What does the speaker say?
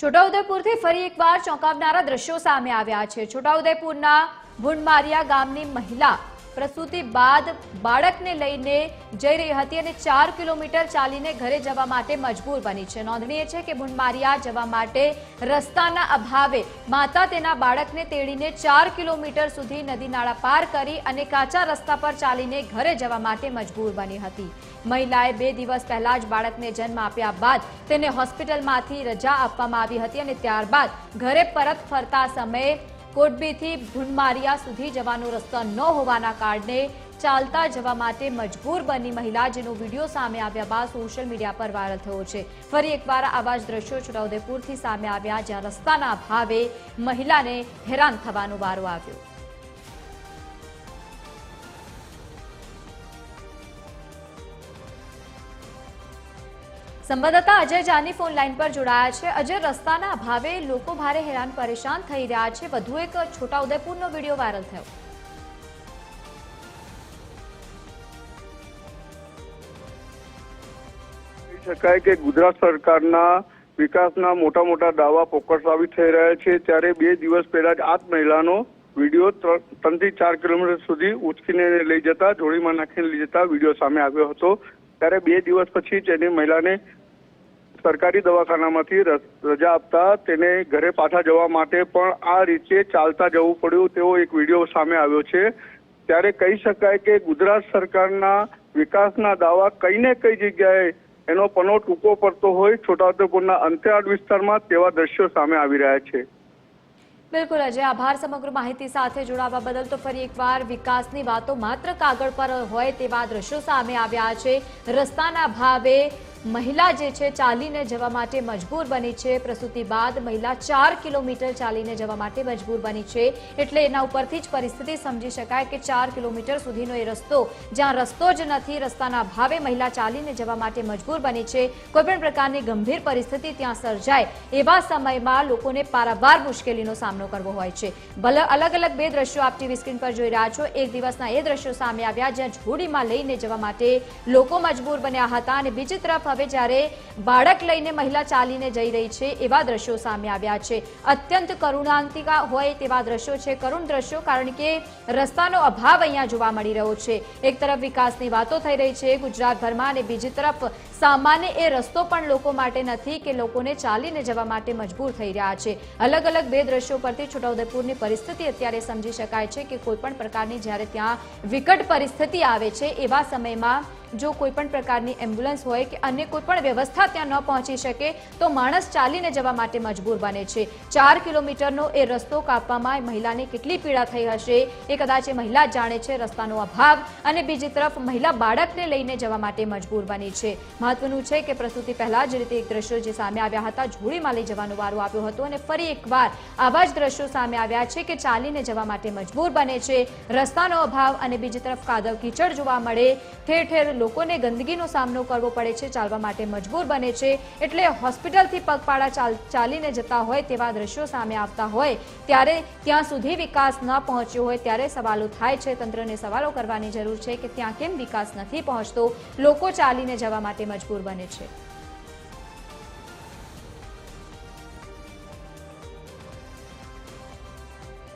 છોટાઉદેપુરથી ફરી એકવાર ચોંકાવનારા દ્રશ્યો સામે આવ્યા છે. છોટાઉદેપુરના ભુંડમારિયા ગામની મહિલા પ્રસૂતિ બાદ બાળકને લઈને જઈ રહી હતી અને ચાર કિલોમીટર ચાલીને ઘરે જવા માટે મજબૂર બની છે. નોંધનીય છે કે ભુંડમારિયા જવા માટે રસ્તાના અભાવે માતા તેના બાળકને તેડીને ચાર કિલોમીટર સુધી નદી નાળા પાર કરી અને કાચા રસ્તા પર ચાલીને ઘરે જવા માટે મજબૂર બની હતી. મહિલાએ બે દિવસ પહેલા જ બાળકને જન્મ આપ્યા બાદ તેને હોસ્પિટલમાંથી રજા આપવામાં આવી હતી અને ત્યારબાદ ઘરે પરત ફરતા સમયે કોટબીથી ભુંડમારિયા સુધી જવાનો રસ્તો ન હોવાના કારણે ચાલતા જવા માટે મજબૂર બની મહિલા જેનો વીડિયો સામે આવ્યા બાદ સોશિયલ મીડિયા પર વાયરલ થયો છે. ફરી એકવાર આવા જ દ્રશ્યો છોટાઉદેપુરથી સામે આવ્યા જ્યાં રસ્તાના અભાવે મહિલાને હેરાન થવાનો વારો આવ્યો. સંવાદદાતા અજય જાની ફોન લાઈન પર જોડાયા છે. અજય, રસ્તાના અભાવે લોકો ભારે હેરાન પરેશાન થઈ રહ્યા છે. વધુ એક છોટાઉદેપુરનો વીડિયો વાયરલ થયો. શકાય કે ગુજરાત સરકારના વિકાસના મોટા મોટા દાવા પોકળ સાબિત થઈ રહ્યા છે. ત્યારે બે દિવસ પહેલા જ આ મહિલાનો વીડિયો ત્રણથી ચાર કિલોમીટર સુધી ઉચકીને લઈ જતા, જોડીમાં નાખીને લઈ જતા વીડિયો સામે આવ્યો હતો. ત્યારે બે દિવસ પછી તેની મહિલાને સરકારી દવાખાનામાંથી રજા આપતા તેને ઘરે પાછા જવા માટે પણ આ રીતે ચાલતા જવું પડ્યું. તેવો એક વીડિયો સામે આવ્યો છે. ત્યારે કહી શકાય કે ગુજરાત સરકારના વિકાસના દાવા કઈ ને કઈ જગ્યાએ એનો પનો ટૂંકો પડતો હોય, છોટાઉદેપુરના અંતરિયાળ વિસ્તારમાં તેવા દ્રશ્યો સામે આવી રહ્યા છે. બિલકુલ, અજય, આભાર સમગ્ર માહિતી સાથે જોડાવા બદલ તો ફરી એકવાર વિકાસની વાતો માત્ર કાગળ પર હોય તેવા દ્રશ્યો સામે આવ્યા છે. રસ્તાના ભાવે મહિલા જે છે ચાલીને જવા માટે મજબૂર બની છે. પ્રસૂતિ બાદ મહિલા ચાર કિલોમીટર ચાલીને જવા માટે મજબૂર બની છે. એટલે એના ઉપરથી જ પરિસ્થિતિ સમજી શકાય કે ચાર કિલોમીટર સુધીનો એ રસ્તો, જ્યાં રસ્તો જ નથી, રસ્તાના ભાવે મહિલા ચાલીને જવા માટે મજબૂર બની છે. કોઈપણ પ્રકારની ગંભીર પરિસ્થિતિ ત્યાં સર્જાય એવા સમયમાં લોકોને પારાવાર મુશ્કેલીનો સામનો કરવો હોય છે. ભલે અલગ અલગ બે દ્રશ્યો આપ ટીવી સ્ક્રીન પર જોઈ રહ્યા છો. એક દિવસના એ દ્રશ્યો સામે આવ્યા જ્યાં ઝોડીમાં લઈને જવા માટે લોકો મજબૂર બન્યા હતા અને બીજી તરફ હવે જ્યારે બાળક લઈને મહિલા ચાલીને જઈ રહી છે, એવા દ્રશ્યો સામે આવ્યા છે. અત્યંત કરુણાંતિકા હોય તેવા દ્રશ્યો છે, કરુણ દ્રશ્યો કારણ કે રસ્તાનો અભાવ અહીંયા જોવા મળી રહ્યો છે. એક તરફ વિકાસની વાતો થઈ રહી છે ગુજરાતભરમાં અને બીજી તરફ સામાન્ય એ રસ્તો પણ લોકો માટે નથી કે લોકોને ચાલીને જવા માટે મજબૂર થઈ રહ્યા છે. અલગ અલગ બે દ્રશ્યો પરથી છોટાઉદેપુરની પરિસ્થિતિ અત્યારે સમજી શકાય છે કે કોઈપણ પ્રકારની જ્યારે ત્યાં વિકટ પરિસ્થિતિ આવે છે, એવા સમયમાં જો કોઈ પણ પ્રકારની એમ્બ્યુલન્સ હોય કે અન્ય કોઈ પણ વ્યવસ્થા ત્યાં ન પહોંચી શકે, તો માણસ ચાલીને જવા માટે મજબૂર બને છે. ચાર કિલોમીટરનો એ રસ્તો કાપવામાં મહિલાને કેટલી પીડા થઈ હશે એ કદાચ એ મહિલા જાણે છે રસ્તાનો અભાવ અને બીજી તરફ મહિલા બાળકને લઈને જવા માટે મજબૂર બની છે. મહત્વનું છે કે પ્રસૂતિ પહેલા જ રીતે એક દ્રશ્યો જે સામે આવ્યા હતા જોડીમાં લઈ જવાનો વારો આવ્યો હતો અને ફરી એકવાર આવા જ દ્રશ્યો સામે આવ્યા છે કે ચાલીને જવા માટે મજબૂર બને છે. રસ્તાનો અભાવ અને બીજી તરફ કાદવ કીચડ જોવા મળે, ઠેર ઠેર લોકોને ગંદકીનો સામનો કરવો પડે છે, ચાલવા માટે મજબૂર બને છે, એટલે હોસ્પિટલથી પગપાળા ચાલ- ચાલીને જતા હોય તેવા દ્રશ્યો સામે આવતા હોય, ત્યારે ત્યાં સુધી વિકાસ ન પહોંચ્યો હોય ત્યારે સવાલો થાય છે. તંત્રને સવાલો કરવાની જરૂર છે કે ત્યાં કેમ વિકાસ નથી પહોંચતો? લોકો ચાલીને જવા માટે મજબૂર બને છે.